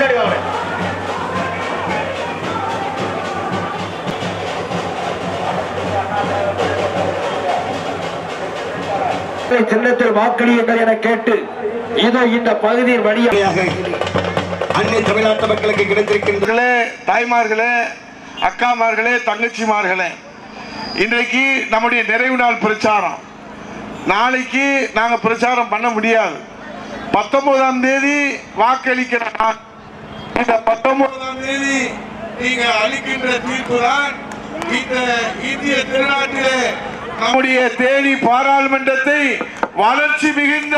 முன்னாடி வாங்க. கேட்டு இதோ இந்த பகுதியின் வழியாக அன்னை தமிழ்நாட்டு மக்களுக்கு கிடைத்திருக்கின்றன தாய்மார்களே அக்காமார்களே தங்கச்சிமார்களே இன்றைக்கு நம்முடைய நிறைவு நாள் பிரச்சாரம். நாளைக்கு நாங்க பிரச்சாரம் பண்ண முடியாது. பத்தொன்பதாம் தேதி வாக்களிக்கிற நாள். இந்த பத்தொன்பதாம் தேதி நீங்க அளிக்கின்ற தீர்ப்பு தான் இந்த இந்திய திருநாட்டிலே நம்முடைய தேனி பாராளுமன்றத்தை வளர்ச்சி மிகுந்த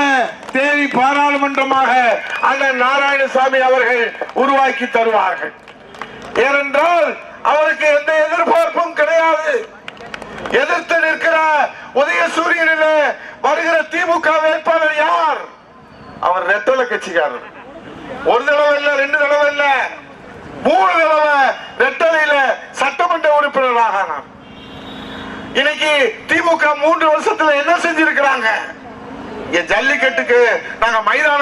தேனி பாராளுமன்றமாக அண்ணன் நாராயணசாமி அவர்கள் உருவாக்கி தருவார்கள். ஏனென்றால் அவருக்கு எந்த எதிர்பார்ப்பும் கிடையாது. எதிர்த்து நிற்கிற உதயசூரியனில் வருகிற திமுக வேட்பாளர் யார்? அவர் ரெட்டல கட்சிக்காரர். ஒரு தடவை இல்ல ரெண்டு தடவை இல்ல. மூணு தடவை ரெட்டலையில சட்டமன்ற உறுப்பினராக ஆனார் இன்னைக்கு திமுக மூன்று வருஷத்துல என்ன செஞ்சிருக்கிறாங்க? என் ஜல்லிக்கட்டுக்கு நாங்க மைதான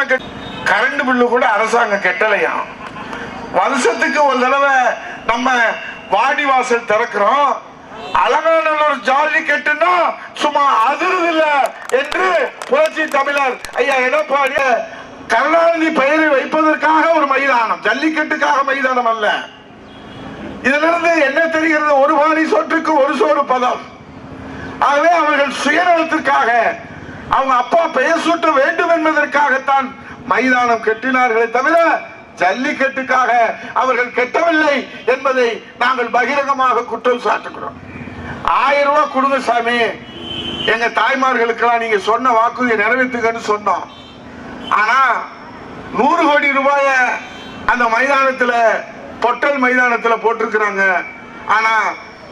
கரண்ட் பில்லு கூட அரசாங்கம் கெட்டலையாம் வருஷத்துக்கு ஒரு தடவை நம்ம வாடி வாசல் திறக்கிறோம். அலங்காநல்லூர் ஜல்லிக்கட்டுன்னா சும்மா அதிர்வு இல்லை என்று புரட்சி தமிழர் ஐயா எடப்பாடிய கருணாநிதி பெயரை வைப்பதற்காக ஒரு மைதானம் ஜல்லிக்கட்டுக்காக மைதானம் அல்ல. இதிலிருந்து என்ன தெரிகிறது? ஒரு பாடி சொற்றுக்கு ஒரு சோறு பதம். ஆகவே அவர்கள் சுயநலத்திற்காக அவங்க அப்பா பெயர் சூட்ட வேண்டும் என்பதற்காகத்தான் மைதானம் கட்டினார்களே தவிர ஜல்லிக்கட்டுக்காக அவர்கள் கெட்டவில்லை என்பதை நாங்கள் பகிரங்கமாக குற்றம் சாட்டுகிறோம். ஆயிரம் ரூபாய் கொடுங்க சாமி. எங்க தாய்மார்களுக்கெல்லாம் நீங்க சொன்ன வாக்குறுதியை நிறைவேற்றுங்கன்னு சொன்னோம். ஆனா நூறு கோடி ரூபாய அந்த மைதானத்துல பொட்டல் மைதானத்துல போட்டிருக்கிறாங்க. ஆனா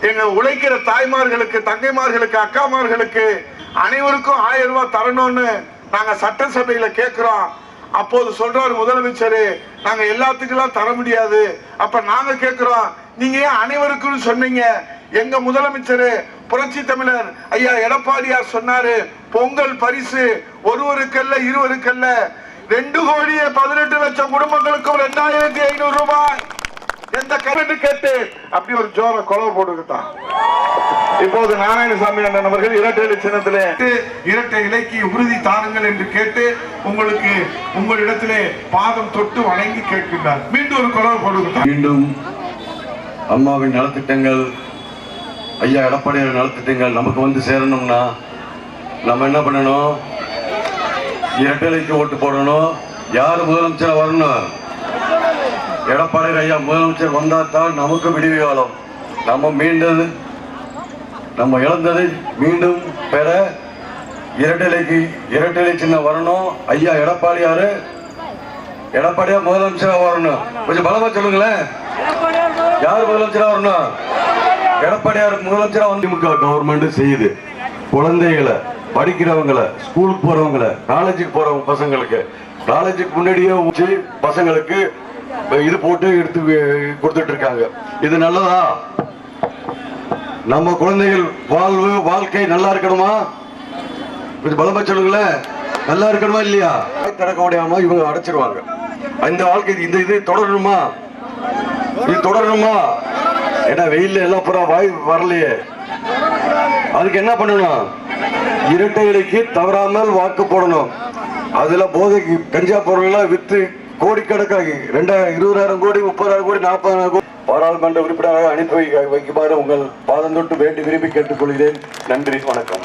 எங்க உழைக்கிற தாய்மார்களுக்கு தங்கைமார்களுக்கு அக்காமார்களுக்கு அனைவருக்கும் ஆயிரம் ரூபாய் தரணும்னு நாங்க சட்டசபையில கேட்கிறோம் அப்போது சொல்றாரு முதலமைச்சர் நாங்க எல்லாத்துக்கெல்லாம் தர முடியாது. அப்ப நாங்க கேட்கிறோம் நீங்க ஏன் அனைவருக்கும் சொன்னீங்க? எங்க முதலமைச்சர் புரட்சி தமிழர் ஐயா எடப்பாடியார் சொன்னாரு பொங்கல் பரிசு ஒருவருக்கல்ல இருவருக்கல்ல. ரெண்டு கோடியே பதினெட்டு லட்சம் குடும்பங்களுக்கும் ரெண்டாயிரத்தி ஐநூறு ரூபாய். எந்த கரண்ட் கேட்டு அப்படி ஒரு ஜோர கொலவை போட்டுக்கிட்டான். இப்போது நாராயணசாமி அண்ணன் அவர்கள் இரட்டை சின்னத்திலே இரட்டை இலைக்கு உறுதி தாருங்கள் என்று கேட்டு உங்களுக்கு உங்களிடத்திலே பாதம் தொட்டு வணங்கி கேட்கின்றார். மீண்டும் ஒரு குரல் போடுகிறார் மீண்டும் அம்மாவின் நலத்திட்டங்கள் ஐயா எடப்பாடியார் நலத்திட்டங்கள் நமக்கு வந்து சேரணும்னா நம்ம என்ன பண்ணணும்? இரட்டலைக்கு ஓட்டு போடணும். யார் முதலமைச்சர் வரணும்? எடப்பாடியார் ஐயா முதலமைச்சர் வந்தால் தான் நமக்கு விடிவு காலம். நம்ம மீண்டது நம்ம இழந்ததை மீண்டும் பெற இரட்டலைக்கு இரட்டலை சின்ன வரணும். ஐயா எடப்பாடியாரு எடப்பாடியார் முதலமைச்சரா வரணும். கொஞ்சம் பலமா சொல்லுங்களேன். யார் முதலமைச்சரா வரணும்? எடப்பாடியார் முதலமைச்சரா வந்து திமுக கவர்மெண்ட் செய்யுது. குழந்தைகளை படிக்கிறவங்கள ஸ்கூலுக்கு போறவங்களை காலேஜுக்கு போறவங்க பசங்களுக்கு. காலேஜுக்கு முன்னாடியே வச்சு பசங்களுக்கு இது போட்டு எடுத்து கொடுத்துட்டு இருக்காங்க. இது நல்லதா? நம்ம குழந்தைகள் வாழ்வு வாழ்க்கை நல்லா இருக்கணுமா? இது பலமா சொல்லுங்களேன் நல்லா இருக்கணுமா இல்லையா? திறக்க முடியாம இவங்க அடைச்சிருவாங்க. இந்த வாழ்க்கை இந்த இது தொடரணுமா? இது தொடரணுமா? ஏன்னா வெயில்ல எல்லாம் புறா வாய் வரலையே. அதுக்கு என்ன பண்ணணும்? இரட்டை இலைக்கு தவறாமல் வாக்கு போடணும். அதுல போதைக்கு கஞ்சா பொருள்லாம் வித்து கோடிக்கணக்காகி ரெண்டாயிரம் இருபதாயிரம் கோடி முப்பதாயிரம் கோடி நாற்பதாயிரம் கோடி பாராளுமன்ற உறுப்பினராக அனுப்பி வைக்குமாறு உங்கள் பாதம் தொட்டு வேண்டி விரும்பி கேட்டுக்கொள்கிறேன். நன்றி வணக்கம்.